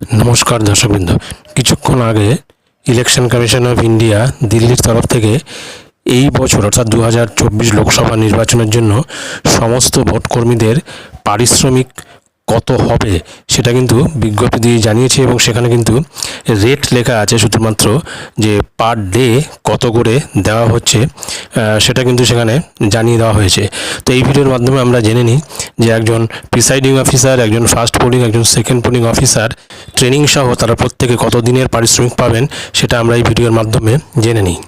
নমস্কার দর্শকবৃন্দ। কিছুক্ষণ আগে ইলেকশন কমিশন অফ ইন্ডিয়া দিল্লির তরফ থেকে এই বছর, অর্থাৎ দু লোকসভা নির্বাচনের জন্য সমস্ত ভোটকর্মীদের পারিশ্রমিক কত হবে সেটা কিন্তু বিজ্ঞপ্তি দিয়ে জানিয়েছে এবং সেখানে কিন্তু রেট লেখা আছে শুধুমাত্র যে পার ডে কত করে দেওয়া হচ্ছে সেটা কিন্তু সেখানে জানিয়ে দেওয়া হয়েছে। তো এই ভিডিওর মাধ্যমে আমরা জেনে নিই যে একজন প্রিসাইডিং অফিসার, একজন ফার্স্ট পোলিং, একজন সেকেন্ড পোলিং অফিসার ট্রেনিং সহ তারা প্রত্যেকে কত দিনের পারিশ্রমিক পাবেন, সেটা আমরা এই ভিডিওর মাধ্যমে জেনে নিই।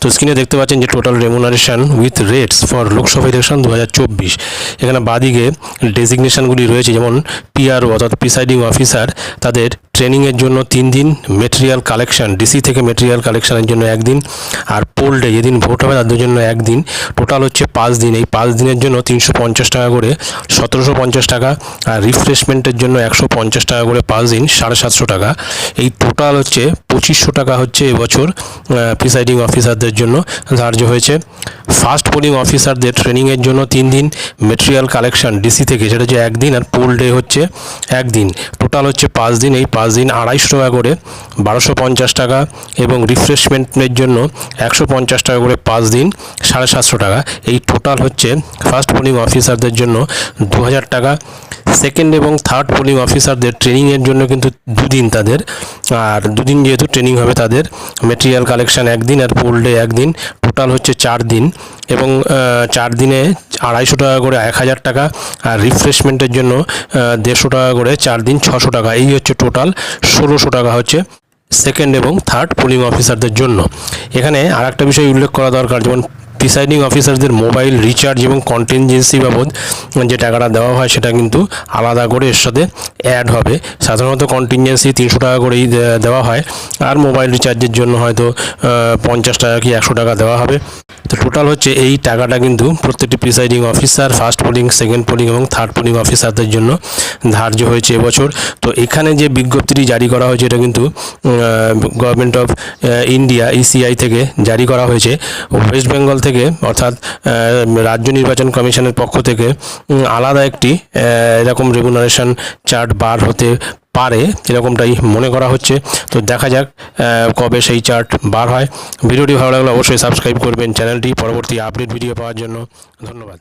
তো স্ক্রিনে দেখতে পাচ্ছেন যে total remuneration with rates for Lok Sabha election দু হাজার চব্বিশ। এখানে বাদিকে ডেজিগনেশনগুলি রয়েছে, যেমন পিআরও অর্থাৎ প্রিসাইডিং অফিসার, তাদের ট্রেনিংয়ের জন্য তিন দিন, মেটেরিয়াল কালেকশন, ডিসি থেকে মেটেরিয়াল কালেকশনের জন্য একদিন আর পোল ডে যেদিন ভোট হবে তাদের জন্য একদিন টোটাল হচ্ছে পাঁচ দিন, এই পাঁচ দিনের জন্য তিনশো পঞ্চাশ টাকা করে সতেরোশো পঞ্চাশ টাকা, আর রিফ্রেশমেন্টের জন্য একশো পঞ্চাশ টাকা করে পাঁচ দিন, সাড়ে সাতশো টাকা। এই টোটাল হচ্ছে পঁচিশশো টাকা হচ্ছে এবছর প্রিসাইডিং অফিসারদের জন্য ধার্য হয়েছে। ফার্স্ট পোলিং অফিসারদের ট্রেনিংয়ের জন্য তিন দিন মেটেরিয়াল কালেকশন ডিসি থেকে সেটা হচ্ছে একদিন আর পোল ডে হচ্ছে একদিন। টোটাল হচ্ছে পাঁচ দিন, এই পাঁচ দিন আড়াইশো টাকা করে বারোশো পঞ্চাশ টাকা এবং রিফ্রেশমেন্টের জন্য একশো পঞ্চাশ টাকা করে পাঁচ দিন, সাড়ে সাতশো টাকা। এই টোটাল হচ্ছে ফার্স্ট পোলিং অফিসারদের জন্য দু হাজার টাকা। সেকেন্ড এবং থার্ড পোলিং অফিসারদের ট্রেনিংয়ের জন্য কিন্তু দুদিন তাদের। আর দুদিন যেহেতু ট্রেনিং হবে তাদের মেটেরিয়াল কালেকশান একদিন আর পোল ডে একদিন টোটাল হচ্ছে চার দিন। এবং চার দিনে আড়াইশো টাকা করে এক হাজার টাকা আর রিফ্রেশমেন্টের জন্য দেড়শো টাকা করে চার দিন ছশো টাকা। এই হচ্ছে টোটাল ষোলোশো টাকা হচ্ছে সেকেন্ড এবং থার্ড পোলিং অফিসারদের জন্য। এখানে আর একটা বিষয় উল্লেখ করা দরকার, যেমন প্রিসাইডিং অফিসারদের মোবাইল রিচার্জ এবং কন্টিনজেন্সি বাবদ যে টাকাটা দেওয়া হয় সেটা কিন্তু আলাদা করে এর সাথে অ্যাড হবে। সাধারণত কন্টিনজেন্সি তিনশো টাকা করেই দেওয়া হয়। আর মোবাইল রিচার্জের জন্য হয়তো পঞ্চাশ টাকা কি একশো টাকা দেওয়া হবে। তো টোটাল হচ্ছে এই টাকাটা কিন্তু প্রত্যেকটি presiding officer first polling second polling এবং থার্ড পোলিং অফিসারদের জন্য ধার্য হয়েছে এবছর। তো এখানে যে বিজ্ঞপ্তিটি জারি করা হয়েছে এটা কিন্তু গভর্নমেন্ট অফ ইন্ডিয়া ইসিআই থেকে জারি করা হয়েছে। ওয়েস্ট বেঙ্গল থেকে অর্থাৎ রাজ্য নির্বাচন কমিশনের পক্ষ থেকে আলাদা একটি এরকম রেগুলারেশন চার্ট বার হতে পারে এরকমটাই মনে করা হচ্ছে। তো দেখা যাক কবে সেই চার্ট বার হয়। ভিডিওটি ভালো লাগলে অবশ্যই সাবস্ক্রাইব করবেন। চ্যানেলটি পরবর্তী আপডেট ভিডিও পাওয়ার জন্য ধন্যবাদ।